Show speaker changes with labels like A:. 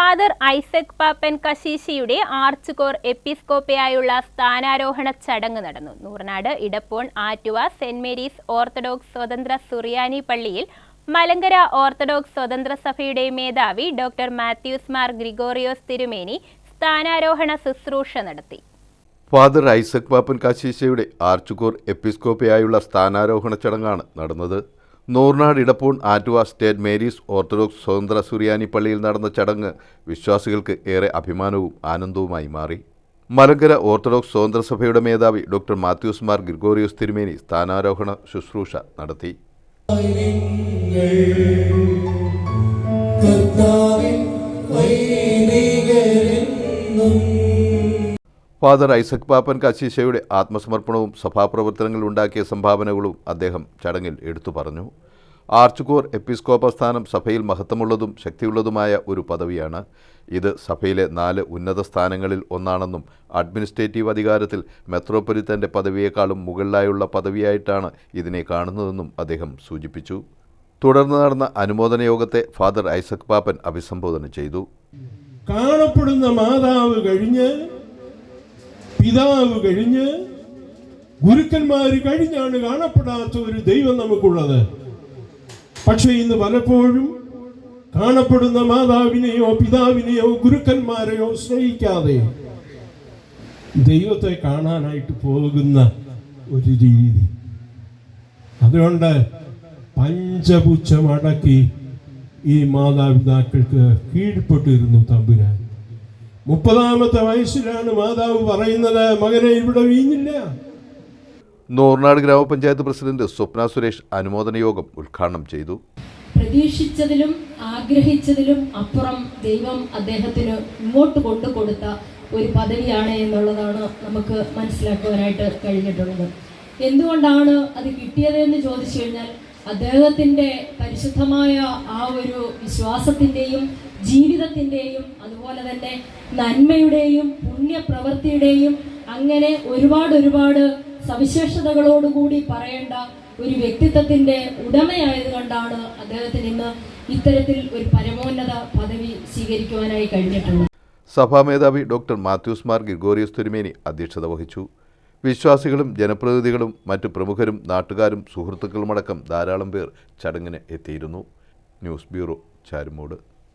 A: Father Isaac Pappan കശീശിയുടെ arch കോർ എപ്പിസ്കോപ്പയായുള്ള സ്ഥാനാരോഹണ ചടങ്ങ് നടന്നു. Nooranad Edappon Attuva saint Mary's orthodox സ്വതന്ത്ര സുറിയാനി പള്ളിയിൽ മലങ്കര ഓർത്തഡോക്സ് സ്വതന്ത്ര സഭയുടെ മേധാവി ഡോക്ടർ മാത്യൂസ് മാർ ഗ്രിഗോറിയോസ് തിരുമേനി സ്ഥാനാരോഹണ ശുശ്രൂഷ നടത്തി.
B: ഫാദർ ഐസക് പാപ്പൻ കാശീശയുടെ ആർച്ചുകോർ എപ്പിസ്കോപ്പയായുള്ള സ്ഥാനാരോഹണ ചടങ്ങാണ് നടന്നത്. Nooranad Edappon Attuva St Mary's orthodox സ്വതന്ത്ര സുറിയാനി പള്ളിയിൽ നടന്ന ചടങ്ങ് വിശ്വാസികൾക്ക് ഏറെ അഭിമാനവും ആനന്ദവുമായി മാറി. മലങ്കര ഓർത്തഡോക്സ് സ്വതന്ത്ര സഭയുടെ മേധാവി ഡോക്ടർ മാത്യൂസ് മാർ ഗ്രിഗോറിയോസ് തിരുമേനി സ്ഥാനാരോഹണ ശുശ്രൂഷ നടത്തി.
C: കർത്താവിൻ വൈദികരെന്നും
B: ഫാദർ ഐസക് പാപ്പൻ കാശീശയുടെ ആത്മസമർപ്പണവും സഭാപ്രവർത്തനങ്ങളിൽ ഉണ്ടാക്കിയ സംഭാവനകളും അദ്ദേഹം ചടങ്ങിൽ എടുത്തു പറഞ്ഞു. ആർച്ചുകോർ എപ്പിസ്കോപ്പ സ്ഥാനം സഭയിൽ മഹത്വമുള്ളതും ശക്തിയുള്ളതുമായ ഒരു പദവിയാണ്. ഇത് സഭയിലെ നാല് ഉന്നത സ്ഥാനങ്ങളിൽ ഒന്നാണെന്നും അഡ്മിനിസ്ട്രേറ്റീവ് അധികാരത്തിൽ മെത്രോപൊലിത്തന്റെ പദവിയേക്കാളും മുകളിലായുള്ള പദവിയായിട്ടാണ് ഇതിനെ കാണുന്നതെന്നും അദ്ദേഹം സൂചിപ്പിച്ചു. തുടർന്ന് നടന്ന അനുമോദന യോഗത്തെ ഫാദർ ഐസക് പാപ്പൻ അഭിസംബോധന ചെയ്തു.
C: കാണപ്പെടുന്ന മാതാവ് കഴിഞ്ഞ് പിതാവ് കഴിഞ്ഞ് ഗുരുക്കന്മാർ കഴിഞ്ഞാണ് കാണപ്പെടാത്ത ഒരു ദൈവം നമുക്കുള്ളത്. പക്ഷേ ഇന്ന് പലപ്പോഴും കാണപ്പെടുന്ന മാതാവിനെയോ പിതാവിനെയോ ഗുരുക്കന്മാരെയോ സ്നേഹിക്കാതെ ദൈവത്തെ കാണാനായിട്ട് പോകുന്ന ഒരു രീതി. അതുകൊണ്ട് പഞ്ചപുച്ഛമടക്കി ഈ മാതാപിതാക്കൾക്ക് കീഴ്പ്പെട്ടിരുന്നു തമ്പുരാൻ. മുപ്പതാമത്തെ വയസ്സിലാണ് മാതാവ് പറയുന്നത് മകനെ ഇവിടെ വീഞ്ഞില്ല.
B: നൂർനാട് ഗ്രാമപഞ്ചായത്ത് പ്രസിഡന്റ് സ്വപ്ന സുരേഷ് അനുമോദന യോഗം ഉദ്ഘാടനം ചെയ്തു.
D: പ്രതീക്ഷിച്ചതിലും ആഗ്രഹിച്ചതിലും അപ്പുറം ദൈവം അദ്ദേഹത്തിന് ഇങ്ങോട്ട് കൊണ്ടു കൊടുത്ത ഒരു പദവിയാണ് എന്നുള്ളതാണ് നമുക്ക് മനസ്സിലാക്കുവാനായിട്ട് കഴിഞ്ഞിട്ടുള്ളത്. എന്തുകൊണ്ടാണ് അത് കിട്ടിയത് എന്ന് ചോദിച്ചു കഴിഞ്ഞാൽ അദ്ദേഹത്തിന്റെ പരിശുദ്ധമായ ആ ഒരു വിശ്വാസത്തിന്റെയും ജീവിതത്തിന്റെയും അതുപോലെ തന്നെ നന്മയുടെയും പുണ്യപ്രവൃത്തിയുടെയും അങ്ങനെ ഒരുപാട് ഒരുപാട് സവിശേഷതകളോടുകൂടി പറയേണ്ട ഒരു വ്യക്തിത്വത്തിന്റെ ഉടമയായതുകൊണ്ടാണ് അദ്ദേഹത്തിന് ഇന്ന് ഇത്തരത്തിൽ ഒരു പരമോന്നത പദവി സ്വീകരിക്കുവാനായി കഴിഞ്ഞിട്ടുള്ളത്.
B: സഭാ മേധാവി ഡോക്ടർ മാത്യൂസ് മാർ ഗിഗോറിയസ് തിരുമേനി അധ്യക്ഷത വഹിച്ചു. വിശ്വാസികളും ജനപ്രതിനിധികളും മറ്റു പ്രമുഖരും നാട്ടുകാരും സുഹൃത്തുക്കളുമടക്കം ധാരാളം പേർ ചടങ്ങിന് എത്തിയിരുന്നു. News bureau Charummood.